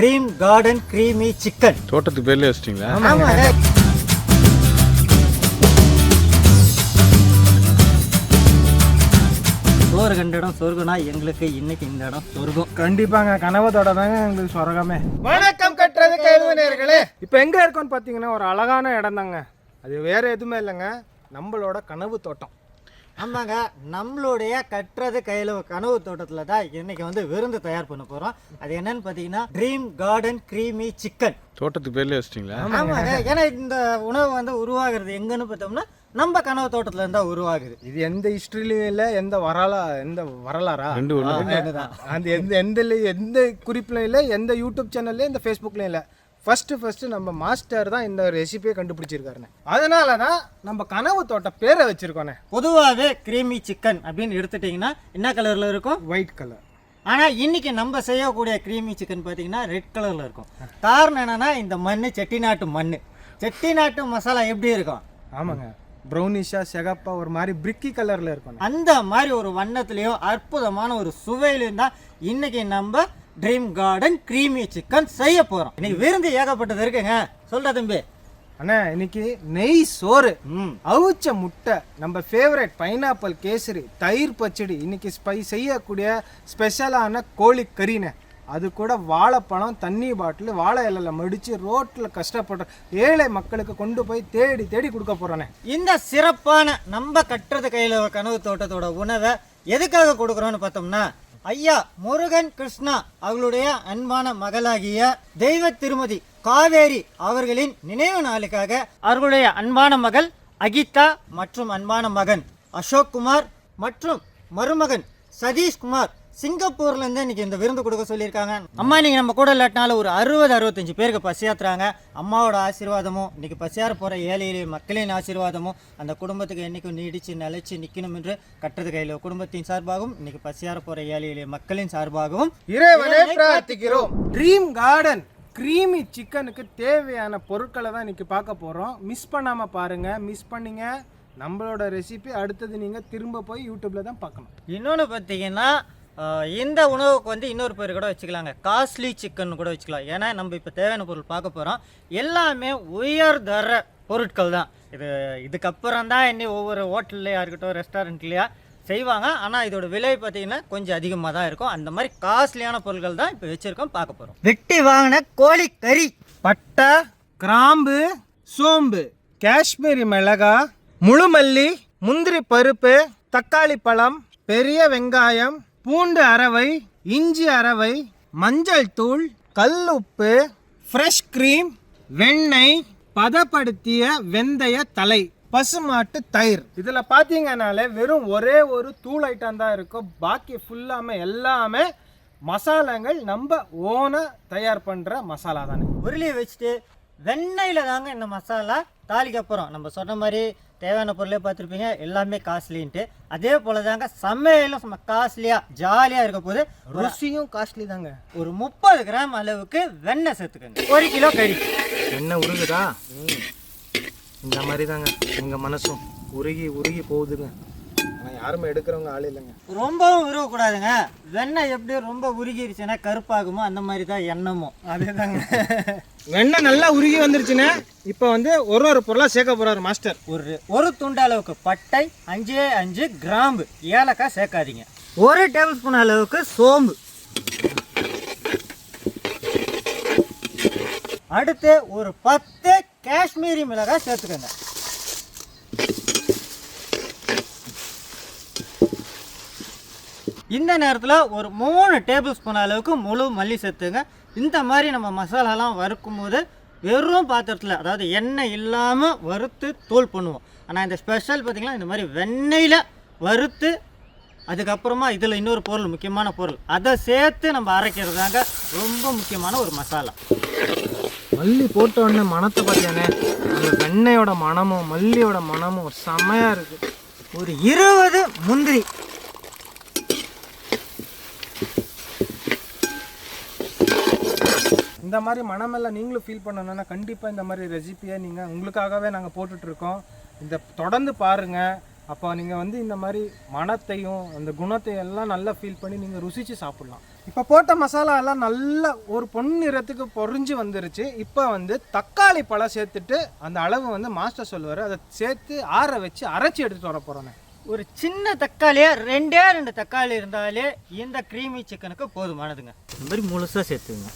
Dream garden creamy chicken தோட்டத்துக்கு பேர்லேயே வச்சிட்டிங்களா? ஆமாங்க சோறு கண்ட இடம் சொர்க்கம்னா எங்களுக்கு இன்னைக்கு இந்த இடம் சொர்க்கம். கண்டிப்பாங்க. கனவத்தோட தாங்க எங்களுக்கு சொரகமே வணக்கம் கட்டுறது கைவினையர்களே இப்போ எங்க இருக்கோம்னு பார்த்தீங்கன்னா ஒரு அழகான இடம் தாங்க அது வேற எதுவுமே இல்லைங்க. நம்மளோட கனவு தோட்டம். ஆமாங்க நம்மளுடைய கட்டுறது கையில் கனவு தோட்டத்தில் தான் இன்னைக்கு வந்து விருந்து தயார் பண்ண போகிறோம் அது என்னன்னு பார்த்தீங்கன்னா ட்ரீம் கார்டன் கிரீமி சிக்கன் தோட்டத்துக்கு பேர்லேயே வச்சிட்டிங்களா? ஆமாங்க. ஏன்னா இந்த உணவு வந்து உருவாகிறது எங்கன்னு பார்த்தோம்னா நம்ம கனவு தோட்டத்துல இருந்தா உருவாகுது. இது எந்த ஹிஸ்டரிலையும் இல்லை எந்த வரலா எந்த வரலாறா? ரெண்டு. அந்த எந்த எந்த எந்த குறிப்பிலும் இல்லை எந்த யூடியூப் சேனல்லையும் இந்த ஃபேஸ்புக்லையும் இல்லை. ஃபர்ஸ்ட் ஃபர்ஸ்ட் நம்ம மாஸ்டர் தான் இந்த ரெசிபியை கண்டுபிடிச்சிருக்காருண்ணே. அதனால தான் நம்ம கனவு தோட்ட பேரை வச்சிருக்கோண்ணே. பொதுவாகவே கிரீமி சிக்கன் அப்படின்னு எடுத்துட்டிங்கன்னா என்ன கலர்ல இருக்கும்? ஒயிட் கலர் ஆனா இன்னைக்கு நம்ம செய்யக்கூடிய கிரீமி சிக்கன் பார்த்தீங்கன்னா ரெட் கலர்ல இருக்கும். காரணம் என்னன்னா இந்த மண் செட்டிநாட்டு மண் செட்டிநாட்டு மசாலா எப்படி இருக்கும்? ஆமாங்க. ப்ரௌனிஷா சிகப்பா ஒரு மாதிரி பிரிக்கி கலர்ல இருக்கும். அந்த மாதிரி ஒரு வண்ணத்துலயும் அற்புதமான ஒரு சுவையிலையும் தான் இன்னைக்கு நம்ம ட்ரீம் கார்டன் கிரீமி சிக்கன் செய்ய போறோம். இன்னைக்கு விருந்து ஏகப்பட்டது இருக்குங்க. சொல்ற தம்பி. அண்ணா இன்னைக்கு நெய் சோறு அவிச்ச முட்டை நம்ம ஃபேவரட் பைனாப்பிள் கேசரி தயிர் பச்சடி இன்னைக்கு ஸ்பை செய்யக்கூடிய ஸ்பெஷலான கோழி கறிண்ணே அது கூட வாழைப்பழம் தண்ணி பாட்டில் வாழை இலையில மடித்து ரோட்டில் கஷ்டப்படுற ஏழை மக்களுக்கு கொண்டு போய் தேடி தேடி கொடுக்க போகிறோண்ணே இந்த சிறப்பான நம்ம கட்டுறது கையில கனவு தோட்டத்தோட உணவை எதுக்காக கொடுக்குறோம்னு பார்த்தோம்னா ஐயா முருகன் கிருஷ்ணா அவர்களுடைய அன்பான மகளாகிய தெய்வ திருமதி காவேரி அவர்களின் நினைவு நாளுக்காக அவர்களுடைய அன்பான மகள் அகிதா மற்றும் அன்பான மகன் அசோக் குமார் மற்றும் மருமகன் சதீஷ்குமார் சிங்கப்பூர்ல இருந்து இன்னைக்கு இந்த விருந்து கொடுக்க சொல்லியிருக்காங்க. அம்மா இன்னைக்கு நம்ம கூட இல்லாட்டினால ஒரு அறுபது அறுபத்தஞ்சு பேருக்கு பசியாத்துறாங்க. அம்மாவோட ஆசீர்வாதமும் இன்னைக்கு பசியார போற ஏழை எளிய மக்களின் ஆசீர்வாதமும் அந்த குடும்பத்துக்கு என்னைக்கும் நீடிச்சு நிலைச்சு நிக்கணும் என்று கட்டுறது கையில். குடும்பத்தின் சார்பாகவும் இன்னைக்கு பசியார போற ஏழை எளிய மக்களின் சார்பாகவும் இறைவனே பிரார்த்திக்கிறோம். ட்ரீம் கார்டன் க்ரீமி சிக்கனுக்கு தேவையான பொருட்களை தான் இன்னைக்கு பார்க்க போகிறோம் மிஸ் பண்ணாமல் பாருங்கள் மிஸ் பண்ணீங்க. நம்மளோட ரெசிபி அடுத்தது நீங்கள் திரும்ப போய் யூடியூப்பில் தான் பார்க்கணும். இன்னொன்று பார்த்தீங்கன்னா இந்த உணவுக்கு வந்து இன்னொரு பேர் கூட வச்சுக்கலாங்க. காஸ்ட்லி சிக்கன் கூட வச்சுக்கலாம். ஏன்னா நம்ம இப்போ தேவையான பொருள் பார்க்க போகிறோம் எல்லாமே உயர்தர பொருட்கள் தான். இது இதுக்கப்புறம் தான் இன்னி ஒவ்வொரு ஹோட்டல்லையா இருக்கட்டும் ரெஸ்டாரண்ட்லையா செய்வாங்க. ஆனால் இதோட விலை பார்த்தீங்கன்னா கொஞ்சம் அதிகமாக தான் இருக்கும். அந்த மாதிரி காஸ்ட்லியான பொருட்கள் தான் இப்போ வச்சுருக்கோம் பார்க்க போகிறோம் வெட்டி வாங்கின கோழி கறி பட்டை கிராம்பு சோம்பு காஷ்மீரி மிளகா முழுமல்லி முந்திரி பருப்பு தக்காளி பழம் பெரிய வெங்காயம் பூண்டு அரவை இஞ்சி அரவை மஞ்சள் தூள் கல் உப்பு ஃப்ரெஷ் க்ரீம் வெண்ணெய் பதப்படுத்திய வெந்தய தலை பசுமாட்டு தயிர். இதில் பார்த்தீங்கனாலே வெறும் ஒரே ஒரு தூள் ஐட்டம் தான் இருக்கும். பாக்கி ஃபுல்லாமே எல்லாமே மசாலாங்கள் நம்ம ஓனாக தயார் பண்ணுற மசாலா தானே. உருளியை வச்சுட்டு வெண்ணெயில் தாங்க இந்த மசாலா தாளிக்க போகிறோம் நம்ம சொன்ன மாதிரி தேவையான பொருளே பார்த்துருப்பீங்க. எல்லாமே காஸ்ட்லின்ட்டு அதே போல் தாங்க சமையலும் சும்மா காஸ்ட்லியாக ஜாலியாக இருக்க போது ருசியும் காஸ்ட்லி தாங்க. ஒரு முப்பது கிராம் அளவுக்கு வெண்ணெய் சேர்த்துக்கங்க. ஒரு கிலோ கறி. வெண்ணெய் உருகுதா? இந்த மாதிரி தாங்க எங்கள் மனசும் உருகி உருகி போகுதுங்க. யாருமே எடுக்கிறவங்க ஆள் இல்லைங்க. ரொம்பவும் உருகக்கூடாதுங்க வெண்ணெய் எப்படி ரொம்ப உருகிருச்சுன்னா கருப்பாகுமோ அந்த மாதிரி தான் எண்ணமும் அதே தாங்க வெண்ணெய் நல்லா உருகி வந்துருச்சுன்னா இப்போ வந்து ஒரு ஒரு பொருளாக சேர்க்க போகிறாரு மாஸ்டர். ஒரு ஒரு துண்டு அளவுக்கு பட்டை அஞ்சே அஞ்சு கிராம்பு. ஏலக்காய் சேர்க்காதீங்க. ஒரு டேபிள் ஸ்பூன் அளவுக்கு சோம்பு. அடுத்து ஒரு பத்து காஷ்மீரி மிளகாய் சேர்த்துக்கோங்க. இந்த நேரத்தில் ஒரு மூணு டேபிள் ஸ்பூன் அளவுக்கு முழு மல்லி சேர்த்துங்க. இந்த மாதிரி நம்ம மசாலாலாம் வறுக்கும் போது வெறும் பாத்திரத்தில் அதாவது எண்ணெய் இல்லாமல் வறுத்து தூள் பண்ணுவோம். ஆனால் இந்த ஸ்பெஷல் பார்த்திங்கன்னா இந்த மாதிரி வெண்ணெயில் வறுத்து அதுக்கப்புறமா இதில் இன்னொரு பொருள் முக்கியமான பொருள். அதை சேர்த்து நம்ம அரைக்கிறதாங்க ரொம்ப முக்கியமான ஒரு மசாலா. மல்லி போட்ட உடனே மணத்தை பார்த்தீங்கன்னா அந்த வெண்ணெயோட மணமும் மல்லியோட மணமும் செமையாக இருக்குது ஒரு இருபது முந்திரி. இந்த மாதிரி மனமெல்லாம் நீங்களும் ஃபீல் பண்ணணும்னா கண்டிப்பாக இந்த மாதிரி ரெசிபியை நீங்கள் உங்களுக்காகவே நாங்கள் போட்டுட்ருக்கோம். இந்த தொடர்ந்து பாருங்கள் அப்போ நீங்கள் வந்து இந்த மாதிரி மனத்தையும் அந்த குணத்தையும் எல்லாம் நல்லா ஃபீல் பண்ணி நீங்கள் ருசிச்சு சாப்பிட்லாம். இப்போ போட்ட மசாலா எல்லாம் நல்லா ஒரு பொன்னிறத்துக்கு பொறிஞ்சு வந்துருச்சு. இப்போ வந்து தக்காளி பழம் சேர்த்துட்டு அந்த அளவு வந்து மாஸ்டர் சொல்லுவார். அதை சேர்த்து ஆற வச்சு அரைச்சி எடுத்துட்டு வர போகிறோண்ணே ஒரு சின்ன தக்காளியா ரெண்டே ரெண்டு தக்காளி இருந்தாலே இந்த க்ரீமி சிக்கனுக்கு போதுமானதுங்க. இந்த மாதிரி முழுசாக சேர்த்துங்க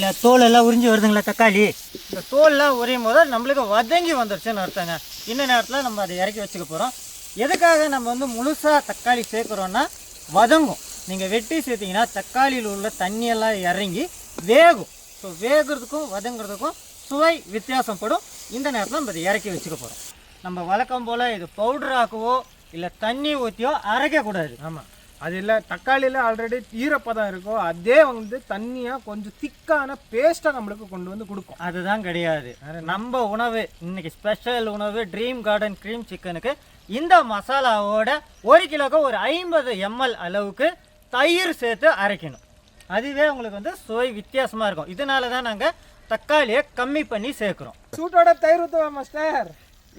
இல்லைங்களா தோல் எல்லாம் உறிஞ்சி வருதுங்களா தக்காளி? இந்த தோல்லாம் உரியும் போது நம்மளுக்கு வதங்கி வந்துருச்சுன்னு அர்த்தங்க. இந்த நேரத்தில் நம்ம அதை இறக்கி வச்சுக்க போகிறோம் எதுக்காக நம்ம வந்து முழுசாக தக்காளி சேர்க்குறோன்னா வதங்கும். நீங்கள் வெட்டி சேர்த்தீங்கன்னா தக்காளியில் உள்ள தண்ணியெல்லாம் இறங்கி வேகும். ஸோ வேகிறதுக்கும் வதங்குறதுக்கும் சுவை வித்தியாசப்படும் இந்த நேரத்தில் நம்ம அதை இறக்கி வச்சுக்க போகிறோம் நம்ம வழக்கம் போல் இது பவுடர் ஆக்கவோ இல்லை தண்ணி ஊற்றியோ அரைக்கக்கூடாது. ஆமாம் அது இல்லை தக்காளியில் ஆல்ரெடி ஈரப்பதம் இருக்கோ அதே வந்து தண்ணியாக கொஞ்சம் திக்கான பேஸ்ட்டாக நம்மளுக்கு கொண்டு வந்து கொடுக்கும். அதுதான் கிடையாது. நம்ம உணவு இன்னைக்கு ஸ்பெஷல் உணவு ட்ரீம் கார்டன் க்ரீம் சிக்கனுக்கு இந்த மசாலாவோட ஒரு கிலோக்கு ஒரு ஐம்பது எம்எல் அளவுக்கு தயிர் சேர்த்து அரைக்கணும். அதுவே உங்களுக்கு வந்து சுவை வித்தியாசமாக இருக்கும். இதனால தான் நாங்கள் தக்காளியை கம்மி பண்ணி சேர்க்குறோம். சூட்டோட தயிர் ஊற்றுவா மாஸ்டர்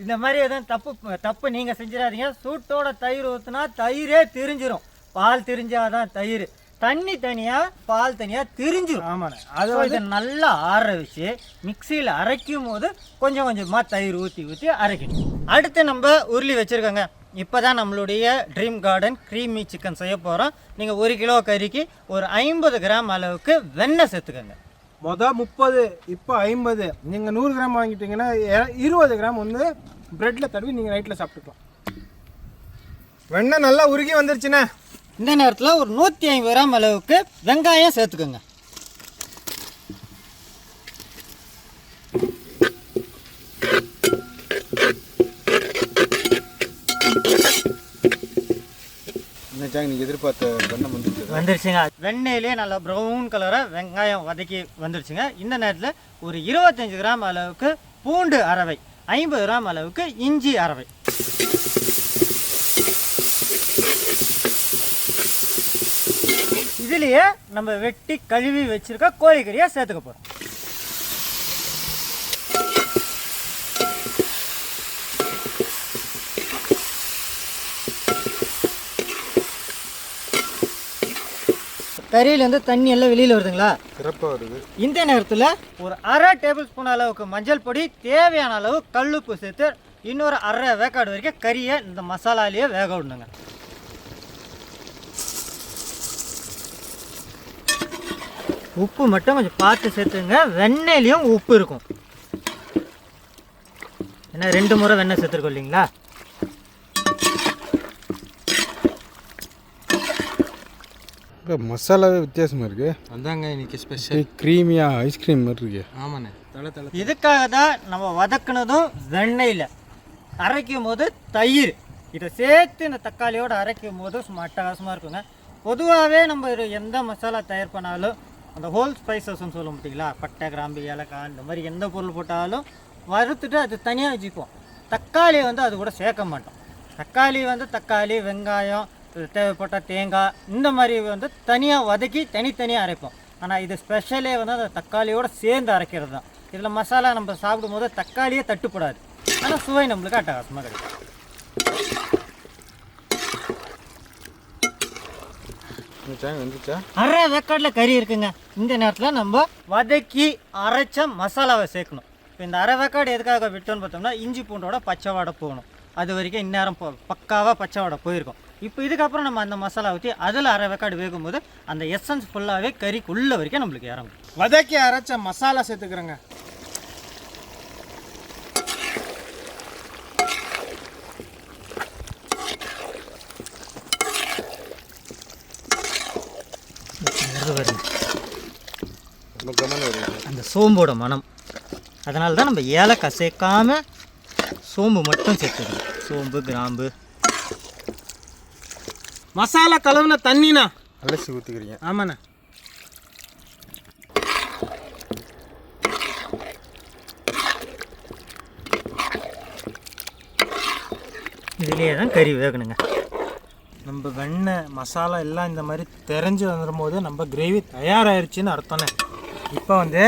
இந்த மாதிரி எதுவும் தப்பு தப்பு நீங்கள் செஞ்சிடாதீங்க. சூட்டோட தயிர் ஊற்றுனா தயிரே திரிஞ்சிரும். பால் திரிஞ்சாதான் தயிர். தண்ணி தனியாக பால் தனியாக திரிஞ்சிரும். ஆமாண்ணே. அது இதை நல்லா ஆற வச்சு மிக்சியில் அரைக்கும் போது கொஞ்சம் கொஞ்சமாக தயிர் ஊற்றி ஊற்றி அரைக்கணும். அடுத்து நம்ம உருளி வச்சுருக்கோங்க. இப்போ தான் நம்மளுடைய ட்ரீம் கார்டன் க்ரீமி சிக்கன் செய்ய போகிறோம் நீங்கள் ஒரு கிலோ கறிக்கு ஒரு ஐம்பது கிராம் அளவுக்கு வெண்ணெய் சேர்த்துக்கோங்க. மொதல் முப்பது இப்போ ஐம்பது. நீங்கள் நூறு கிராம் வாங்கிட்டீங்கன்னா இருபது கிராம் வந்து ப்ரெட்டில் தடவி நீங்கள் நைட்டில் சாப்பிட்டுக்கலாம். வெண்ணெய் நல்லா உருகி வந்துருச்சுண்ணே. இந்த நேரத்தில் ஒரு நூற்றி ஐம்பது கிராம் அளவுக்கு வெங்காயம் சேர்த்துக்கோங்க. நீங்கள் எதிர்பார்த்த பண்ணம் வந்துட்டு வந்துருச்சுங்க. வெண்ணெயிலே நல்லா ப்ரௌன் கலராக வெங்காயம் வதக்கி வந்துருச்சுங்க. இந்த நேரத்தில் ஒரு இருபத்தஞ்சு கிராம் அளவுக்கு பூண்டு அரவை ஐம்பது கிராம் அளவுக்கு இஞ்சி அரவை. இதுலயே நம்ம வெட்டி கழுவி வச்சிருக்க கோழிக்கறியை சேர்த்துக்க போகிறோம் கறியிலேருந்து தண்ணி எல்லாம் வெளியில் வருதுங்களா? சிறப்பாக வருது. இந்த நேரத்தில் ஒரு அரை டேபிள் ஸ்பூன் அளவுக்கு மஞ்சள் பொடி தேவையான அளவு கல்லுப்பு சேர்த்து இன்னொரு அரை வேக்காடு வரைக்கும் கறியை இந்த மசாலாலேயே வேக விடணுங்க. உப்பு மட்டும் கொஞ்சம் பார்த்து சேர்த்துங்க. வெண்ணெய்லேயும் உப்பு இருக்கும். ஏன்னா ரெண்டு முறை வெண்ணெய் சேர்த்துருக்கோம் இல்லைங்களா? இப்போ மசாலாவே வித்தியாசமாக இருக்கு. அதாங்க இன்னைக்கு ஸ்பெஷல் க்ரீமியாக ஐஸ்கிரீம் மாதிரி இருக்கு. ஆமாண்ணே. தலை தலை இதுக்காக தான் நம்ம வதக்குனதும் வெண்ணெயில். அரைக்கும் போது தயிர். இதை சேர்த்து இந்த தக்காளியோடு அரைக்கும் போது சும்மா அட்டகாசமாக இருக்குங்க. பொதுவாகவே நம்ம எந்த மசாலா தயார் பண்ணாலும் அந்த ஹோல் ஸ்பைசஸ்ன்னு சொல்ல மாட்டீங்களா? பட்டை கிராம்பு ஏலக்காய் இந்த மாதிரி எந்த பொருள் போட்டாலும் வறுத்துட்டு அது தனியாக வச்சுப்போம் தக்காளியை வந்து அது கூட சேர்க்க மாட்டோம். தக்காளி வந்து தக்காளி வெங்காயம் தேவைப்பட்ட தேங்காய் இந்த மாதிரி வந்து தனியாக வதக்கி தனித்தனியாக அரைப்போம். ஆனால் இது ஸ்பெஷலே வந்து அந்த தக்காளியோட சேர்ந்து அரைக்கிறது தான். இதில் மசாலா நம்ம சாப்பிடும்போது தக்காளியே தட்டுப்படாது. ஆனால் சுவை நம்மளுக்கு அட்டகாசமாக கிடைக்கும். அரை வேக்காட்டில் கறி இருக்குங்க. இந்த நேரத்தில் நம்ம வதக்கி அரைச்ச மசாலாவை சேர்க்கணும். இப்போ இந்த அரை வேக்காடு எதுக்காக விட்டோம்னு பார்த்தோம்னா இஞ்சி பூண்டோட பச்சை வாடை போகணும். அது வரைக்கும் இந்நேரம் போ பக்காவாக பச்சை வாடை போயிருக்கும். இப்போ இதுக்கப்புறம் நம்ம அந்த மசாலா ஊற்றி அதில் அரை வேக்காடு வேகும்போது அந்த எசன்ஸ் ஃபுல்லாகவே கறிக்குள்ள வரைக்கும் நம்மளுக்கு இறங்கும். வதக்கி அரைச்ச மசாலா சேர்த்துக்கிறேங்க இது வருங்க. ரொம்ப கம்மன் வருது அந்த சோம்போட மனம். அதனால தான் நம்ம ஏலக்காய் சேர்க்காம சோம்பு மட்டும் சேர்த்துக்கணும். சோம்பு கிராம்பு. மசாலா கலவுன தண்ணிண்ணா. அலசி ஊற்றிக்கிறீங்க ஆமாண்ணே. இதுலேயே தான் கறி வேகணுங்க. நம்ம வெண்ணெய் மசாலா எல்லாம் இந்த மாதிரி தெரிஞ்சு வந்துடும் போது நம்ம கிரேவி தயாராகிருச்சுன்னு அர்த்தம்ண்ணே. இப்போ வந்து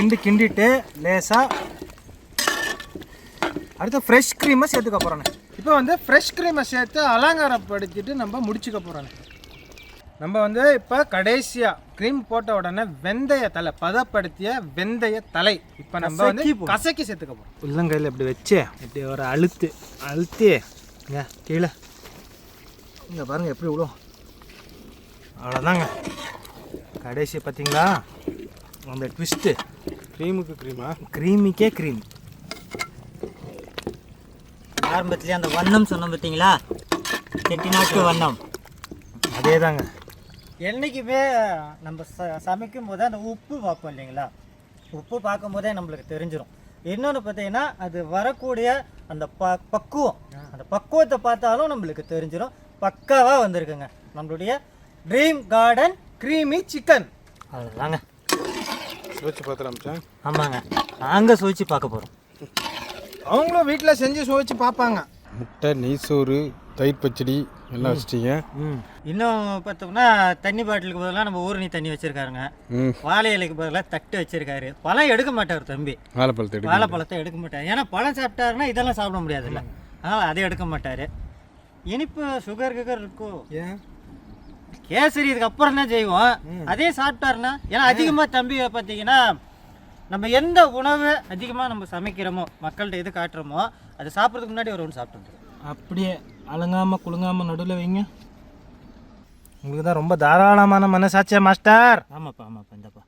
கிண்டி கிண்டிட்டு லேசாக அடுத்து ஃப்ரெஷ் க்ரீமை சேர்த்துக்க போகிறோண்ணே இப்போ வந்து ஃப்ரெஷ் க்ரீமை சேர்த்து அலங்காரப்படுத்திட்டு நம்ம முடிச்சுக்க போகிறோண்ணே நம்ம வந்து இப்போ கடைசியாக க்ரீம் போட்ட உடனே வெந்தய தலை பதப்படுத்திய வெந்தய தலை இப்போ நம்ம வந்து கசக்கி சேர்த்துக்க போகிறோம் உள்ளங்கையில் இப்படி வச்சு இப்படி ஒரு அழுத்து அழுத்தி இங்க கீழே. இங்கே பாருங்கள் எப்படி விழும். அவ்வளோதாங்க கடைசி பார்த்தீங்களா அந்த ட்விஸ்ட்டு க்ரீமுக்கு க்ரீமா க்ரீமிக்கே க்ரீம் ஆரம்பத்துலேயே அந்த வண்ணம் சொன்னோம் பார்த்தீங்களா? செட்டிநாட்டு வண்ணம். அதே தாங்க என்றைக்குமே நம்ம ச சமைக்கும் போது அந்த உப்பு பார்ப்போம் இல்லைங்களா? உப்பு பார்க்கும் போதே நம்மளுக்கு தெரிஞ்சிடும் இன்னொன்று பார்த்தீங்கன்னா அது வரக்கூடிய அந்த ப பக்குவம். அந்த பக்குவத்தை பார்த்தாலும் நம்மளுக்கு தெரிஞ்சிடும் பக்காவாக வந்திருக்குங்க. நம்மளுடைய ட்ரீம் கார்டன் க்ரீமி சிக்கன் அதுதாங்க சுவைச்சு பார்த்துலாம் மச்சான் ஆமாங்க. நாங்கள் சுவிச்சு பார்க்க போகிறோம் அவங்களும் வீட்டில் செஞ்சு சுவைச்சு பார்ப்பாங்க. முட்டை நெய் சோறு தயிர் பச்சடி எல்லாம் வச்சிட்டீங்க. இன்னும் பார்த்தோம்னா தண்ணி பாட்டிலுக்கு பதிலாக நம்ம ஊரணி தண்ணி வச்சுருக்காருங்க. வாழை இலைக்கு பதிலாக தட்டு வச்சுருக்காரு. பழம் எடுக்க மாட்டார் தம்பி. வாழைப்பழத்தை எடுக்க வாழைப்பழத்தை எடுக்க மாட்டார். ஏன்னா பழம் சாப்பிட்டாருன்னா இதெல்லாம் சாப்பிட முடியாதுல்ல. அதனால் அதை எடுக்க மாட்டார். இனிப்பு சுகர் கிகர் இருக்கும் ஏன்? கேசரி இதுக்கு அப்புறம் தான் செய்வோம்? அதே சாப்பிட்டாருன்னா ஏன்னா அதிகமாக தம்பி பார்த்தீங்கன்னா நம்ம எந்த உணவை அதிகமாக நம்ம சமைக்கிறோமோ மக்கள்கிட்ட எது காட்டுறோமோ அதை சாப்பிட்றதுக்கு முன்னாடி ஒரு ஒன்று சாப்பிட்டு அப்படியே அலங்காமல் குலுங்காமல் நடுவில் வைங்க. உங்களுக்கு தான் ரொம்ப தாராளமான மனசாட்சியா மாஸ்டர்? ஆமாப்பா ஆமாப்பா இந்தப்பா.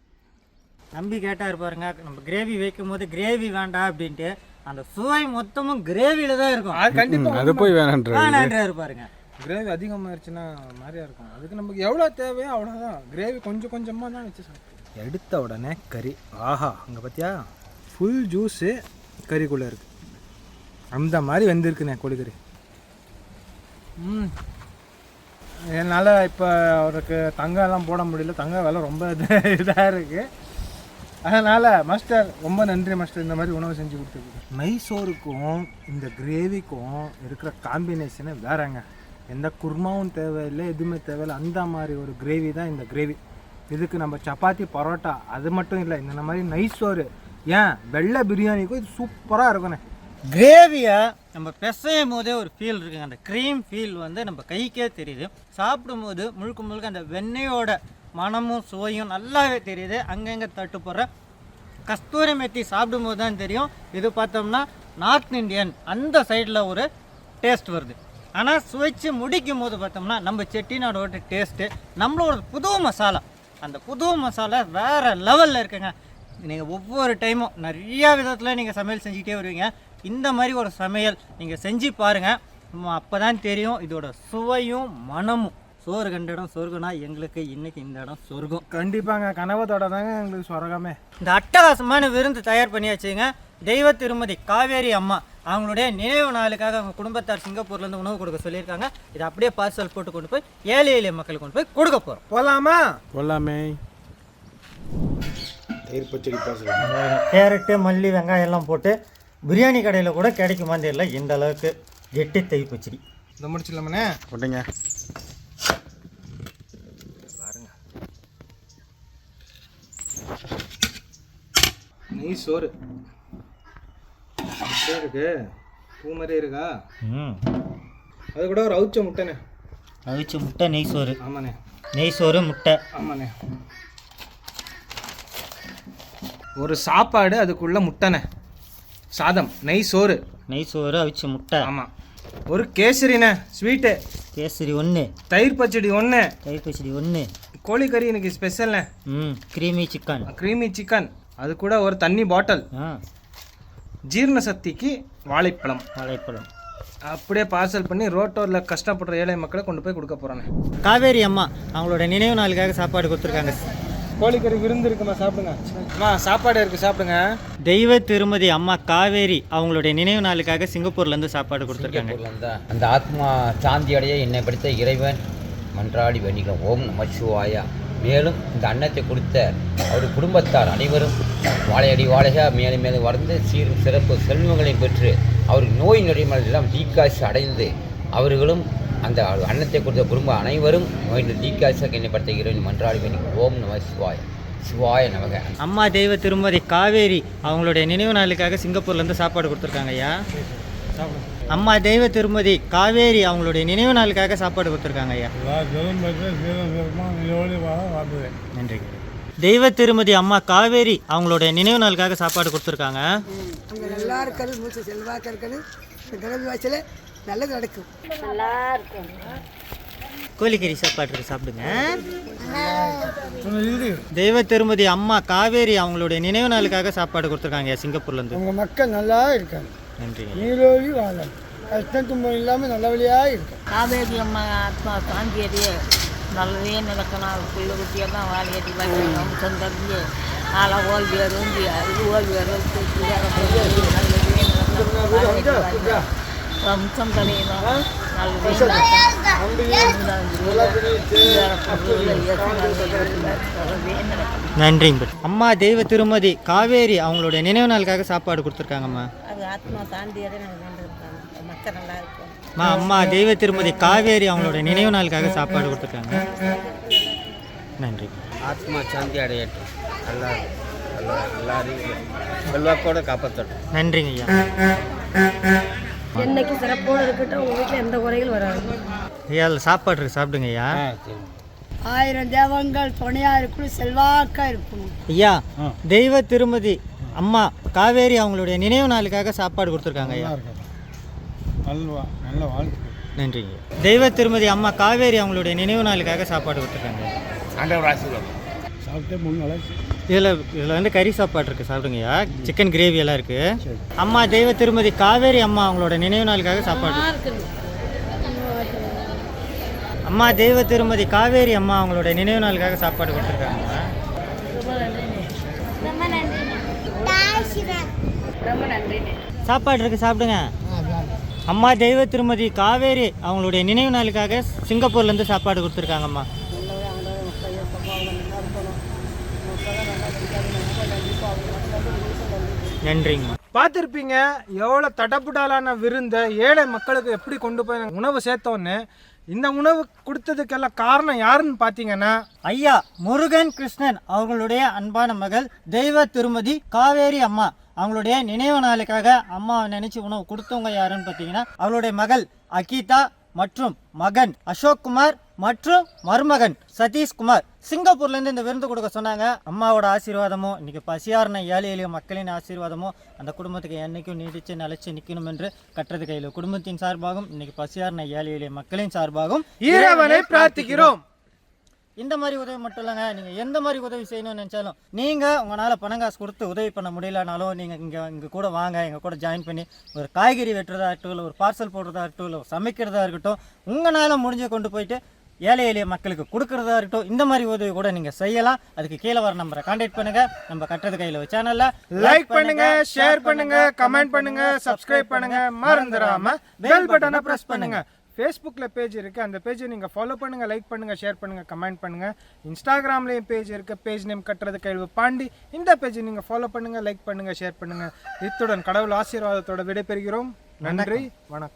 தம்பி கேட்டார் பாருங்க நம்ம கிரேவி வைக்கும் போது கிரேவி வேண்டாம் அப்படின்ட்டு அந்த சுவை மொத்தமும் கிரேவியில தான் இருக்கும். அது கண்டிப்பாக அது போய் வேணான்ற வேணான்றாரு பாருங்க. கிரேவி அதிகமாகிடுச்சுன்னா மாதிரியா இருக்கும். அதுக்கு நமக்கு எவ்வளோ தேவையோ அவ்வளோதான். கிரேவி கொஞ்சம் கொஞ்சமாக தான் வச்சு சாப்பிடுவோம் எடுத்த உடனே கறி. ஆஹா அங்கே பார்த்தியா ஃபுல் ஜூஸு கறிக்குள்ளே இருக்குது அந்த மாதிரி வெந்திருக்குண்ணே கோழிக்கறி ம். என்னால் இப்போ அவருக்கு தங்கம்லாம் போட முடியல. தங்க விலை ரொம்ப இதாக இருக்குது அதனால் மாஸ்டர் ரொம்ப நன்றி மாஸ்டர் இந்த மாதிரி உணவு செஞ்சு கொடுத்துருக்கு மைசோருக்கும் இந்த கிரேவிக்கும் இருக்கிற காம்பினேஷனே வேறங்க. எந்த குருமாவும் தேவையில்லை எதுவுமே தேவையில்லை. அந்த மாதிரி ஒரு கிரேவி தான் இந்த கிரேவி இதுக்கு நம்ம சப்பாத்தி பரோட்டா அது மட்டும் இல்லை. இந்த மாதிரி நைஸ் ஒரு ஏன்? வெள்ளை பிரியாணிக்கும் இது சூப்பராக இருக்குண்ணே கிரேவியை நம்ம பிசையும் போதே ஒரு ஃபீல் இருக்குங்க. அந்த க்ரீம் ஃபீல் வந்து நம்ம கைக்கே தெரியுது. சாப்பிடும்போது முழுக்க முழுக்க அந்த வெண்ணெயோட மனமும் சுவையும் நல்லாவே தெரியுது. அங்கங்கே தட்டு போடுற கஸ்தூரி மெத்தி சாப்பிடும்போது தான் தெரியும். இது பார்த்தோம்னா நார்த் இந்தியன். அந்த சைடில் ஒரு டேஸ்ட் வருது. ஆனால் சுவைச்சு முடிக்கும் போது பார்த்தோம்னா நம்ம செட்டிநாடோட டேஸ்ட்டு நம்மளோட புது மசாலா. அந்த புது மசாலா வேறு லெவலில் இருக்குங்க. நீங்கள் ஒவ்வொரு டைமும் நிறையா விதத்தில் நீங்கள் சமையல் செஞ்சுக்கிட்டே வருவீங்க. இந்த மாதிரி ஒரு சமையல் நீங்கள் செஞ்சு பாருங்கள் அப்போ தான் தெரியும் இதோட சுவையும் மனமும். சோறு கண்ட இடம் சொர்க்கம்னா எங்களுக்கு இன்னைக்கு இந்த இடம் சொர்க்கம். கண்டிப்பாங்க கனவத்தோட தாங்க எங்களுக்கு சொரகமே இந்த அட்டகாசமான விருந்து தயார் பண்ணியாச்சுங்க. தெய்வ திருமதி காவேரி அம்மா அவங்களுடைய நினைவு நாளுக்காக அவங்க குடும்பத்தார் சிங்கப்பூர்லேருந்து உணவு கொடுக்க சொல்லியிருக்காங்க. இதை அப்படியே பார்சல் போட்டு கொண்டு போய் ஏழை எளிய மக்களுக்கு கொண்டு போய் கொடுக்க போகிறோம் போகலாமா கொல்லாமே. தயிர் பச்சடி கேரட்டு மல்லி வெங்காயம் எல்லாம் போட்டு பிரியாணி கடையில் கூட கிடைக்குமா தெரியல இந்த அளவுக்கு கெட்டி தை பச்சடி. இதை முடிச்சிடலாமண்ணே? போட்டீங்க. நெய் சோறு. இருக்கு. பூ மாதிரி இருக்கா? ம். அது கூட ஒரு அவுச்ச முட்டைண்ணே. அவிச்ச முட்டை நெய் சோறு. ஆமாண்ணே. நெய் சோறு முட்டை. ஆமாண்ணே. ஒரு சாப்பாடு அதுக்குள்ள முட்டைண்ணே. சாதம் நெய் சோறு. நெய் சோறு அவிச்ச முட்டை. ஆமாம் ஒரு கேசரிண்ணே ஸ்வீட்டு. கேசரி ஒன்று தயிர் பச்சடி ஒன்று தயிர் பச்சடி ஒன்று கோழிக்கறி இன்னைக்கு ஸ்பெஷல்ண்ணே ம் க்ரீமி சிக்கன். Creamy chicken. அது கூட ஒரு தண்ணி பாட்டில். ஜீரண சக்திக்கு வாழைப்பழம். வாழைப்பழம். அப்படியே பார்சல் பண்ணி ரோட்டோரில் கஷ்டப்படுற ஏழை மக்களை கொண்டு போய் கொடுக்க போகிறானே காவேரி அம்மா அவங்களோட நினைவு நாளுக்காக சாப்பாடு கொடுத்துருக்காங்க. கோழிக்கறி விருந்து இருக்குமா சாப்பிடுங்க. அம்மா சாப்பாடு இருக்குது சாப்பிடுங்க. தெய்வ திருமதி அம்மா காவேரி அவங்களுடைய நினைவு நாளுக்காக சிங்கப்பூர்லேருந்து சாப்பாடு கொடுத்துருக்காங்க. அந்த அந்த ஆத்மா சாந்தி அடைய என்னை படித்த இறைவன் மன்றாடி வேண்டிக்கிறோம் ஓம் நமச்சிவாயா. மேலும் இந்த அன்னத்தை கொடுத்த அவர் குடும்பத்தார் அனைவரும் வாழையடி வாழையா மேலும் மேலும் வளர்ந்து சீரும் சிறப்பு செல்வங்களை பெற்று அவருக்கு நோய் நொடிமல் எல்லாம் தீக்காசு அடைந்து அவர்களும் அந்த அன்னத்தை கொடுத்த குடும்ப அனைவரும் நோய் தீக்காச எண்ணப்படுத்த இறைவன் மன்றாடி வேண்டி ஓம் நம சிவாய. சிவாய நமக. அம்மா தெய்வ திருமதி காவேரி அவங்களுடைய நினைவு நாளுக்காக சிங்கப்பூர்லேருந்து சாப்பாடு கொடுத்துருக்காங்க ஐயா. அம்மா தெய்வ திருமதி காவேரி அவங்களுடைய நினைவு நாளுக்காக சாப்பாடு கொடுத்துருக்காங்க ஐயா. நன்றி. தெய்வ திருமதி அம்மா காவேரி அவங்களுடைய நினைவு நாளுக்காக சாப்பாடு கொடுத்துருக்காங்க. அங்கே நல்லா இருக்கிறது மூச்சு செல்வாக்க இருக்கிறது இந்த கிழமை வாய்ச்சல நல்லது நடக்கும். கோழிக்கறி சாப்பாடு சாப்பிடுங்க. தெய்வ திருமதி அம்மா காவேரி அவங்களுடைய நினைவு நாளுக்காக சாப்பாடு கொடுத்துருக்காங்க சிங்கப்பூர்லேருந்து உங்கள் மக்கள் நல்லா இருக்காங்க. நன்றிங்க நீரோடி வாழலாம் கஷ்டம் துன்பம் இல்லாமல் நல்லபடியாக இருக்கும் காவேரி அம்மா ஆத்மா சாந்தியடி நல்லதே நடக்கணும். பிள்ளை குட்டியெல்லாம் வாழையடி வைக்கணும் சொந்தந்து நாளை ஓய்வு அருந்தி அது ஓய்வு வம்சம் தலையணும் நல்லதே நன்றிங்க அம்மா தெய்வ திருமதி காவேரி அவங்களுடைய நினைவு நாளுக்காக சாப்பாடு கொடுத்துருக்காங்கம்மா. அது ஆத்மா சாந்தியடி நாங்கள் மக்கள் நல்லா இருக்கும் அம்மா அம்மா தெய்வ திருமதி காவேரி அவங்களுடைய நினைவு நாளுக்காக சாப்பாடு கொடுத்துருக்காங்க. நன்றி. ஆத்மா சாந்தி அடையட்டும். நல்லா நல்லா எல்லாரையும் செல்வாக்கோட காப்பாற்றட்டும் நன்றிங்க ஐயா. என்னைக்கு சிறப்போடு இருக்கட்டும் உங்கள் வீட்டில் எந்த குறைகள் வராது. ஐயா அதில் சாப்பாடு இருக்கு சாப்பிடுங்க ஐயா. ஆயிரம் தேவங்கள் துணையாக இருக்கணும் செல்வாக்காக இருக்கணும். ஐயா தெய்வ திருமதி அம்மா காவேரி அவங்களுடைய நினைவு நாளுக்காக சாப்பாடு கொடுத்துருக்காங்க ஐயா. நல்ல நல்ல வாழ்க்கை நன்றிங்க. தெய்வ திருமதி அம்மா காவேரி அவங்களுடைய நினைவு நாளுக்காக சாப்பாடு கொடுத்துருக்காங்க. சாப்பிட்டே மூணு நாளாச்சு இதில் இதில் வந்து கறி சாப்பாடு இருக்குது சாப்பிடுங்கய்யா. சிக்கன் கிரேவி எல்லாம் இருக்குது அம்மா தெய்வ திருமதி காவேரி அம்மா அவங்களோட நினைவு நாளுக்காக சாப்பாடு. அம்மா தெய்வ திருமதி காவேரி அம்மா அவங்களோட நினைவு நாளுக்காக சாப்பாடு கொடுத்துருக்காங்க. சாப்பாடு இருக்கு சாப்பிடுங்க. அம்மா தெய்வ திருமதி காவேரி அவங்களுடைய நினைவு நாளுக்காக சிங்கப்பூர்லேருந்து சாப்பாடு கொடுத்துருக்காங்கம்மா. நன்றிங்கம்மா. பார்த்துருப்பீங்க எவ்வளோ தடப்புடாலான விருந்தை ஏழை மக்களுக்கு எப்படி கொண்டு போய் உணவு சேர்த்தோன்னு இந்த உணவு கொடுத்ததுக்கெல்லாம் காரணம் யாருன்னு பார்த்தீங்கன்னா ஐயா முருகன் கிருஷ்ணன் அவர்களுடைய அன்பான மகள் தெய்வ திருமதி காவேரி அம்மா. அவங்களுடைய நினைவு நாளுக்காக அம்மாவை நினைச்சு உணவு கொடுத்தவங்க யாருன்னு பார்த்தீங்கன்னா அவளுடைய மகள் அகிதா மற்றும் மகன் அசோக் குமார் மற்றும் மருமகன் சதீஷ்குமார் சிங்கப்பூர்ல இருந்து இந்த விருந்து கொடுக்க சொன்னாங்க. அம்மாவோட ஆசீர்வாதமும் இன்னைக்கு பசியாரண ஏழை எளிய மக்களின் ஆசீர்வாதமும் அந்த குடும்பத்துக்கு என்னைக்கும் நீடிச்சு நிலைச்சு நிற்கணும் என்று கட்டுறது கையில். குடும்பத்தின் சார்பாகவும் இன்னைக்கு பசியாரண ஏழை எளிய மக்களின் சார்பாகவும் ஈரவனை பிரார்த்திக்கிறோம். இந்த மாதிரி உதவி மட்டும் இல்லைங்க. நீங்கள் எந்த மாதிரி உதவி செய்யணும்னு நினச்சாலும் நீங்கள் உங்களால் பணம் காசு கொடுத்து உதவி பண்ண முடியலனாலும் நீங்கள் இங்கே இங்கே கூட வாங்க எங்கள் கூட ஜாயின் பண்ணி ஒரு காய்கறி வெட்டுறதா இருக்கட்டும் இல்லை ஒரு பார்சல் போடுறதா இருக்கட்டும் இல்லை சமைக்கிறதா இருக்கட்டும் உங்களால் முடிஞ்ச கொண்டு போயிட்டு ஏழை எளிய மக்களுக்கு கொடுக்கறதா இருக்கட்டும் இந்த மாதிரி உதவி கூட நீங்கள் செய்யலாம். அதுக்கு கீழே வர நம்பரை கான்டாக்ட் பண்ணுங்க. நம்ம கட்டுறது கையில் சேனலில் லைக் பண்ணுங்க ஷேர் பண்ணுங்க கமெண்ட் பண்ணுங்க சப்ஸ்கிரைப் பண்ணுங்க. மறந்துடாம பெல் பட்டனை பிரஸ் பண்ணுங்க. ஃபேஸ்புக்கில் பேஜ் இருக்குது அந்த பேஜை நீங்கள் ஃபாலோ பண்ணுங்கள் லைக் பண்ணுங்கள் ஷேர் பண்ணுங்கள் கமெண்ட் பண்ணுங்கள் இன்ஸ்டாகிராம்லேயும் பேஜ் இருக்குது பேஜ் நேம் கட்டுறது கேள்வி பாண்டி. இந்த பேஜை நீங்கள் ஃபாலோ பண்ணுங்கள் லைக் பண்ணுங்கள் ஷேர் பண்ணுங்கள் இத்துடன் கடவுள் ஆசீர்வாதத்தோட விடைபெறுகிறோம். நன்றி வணக்கம்.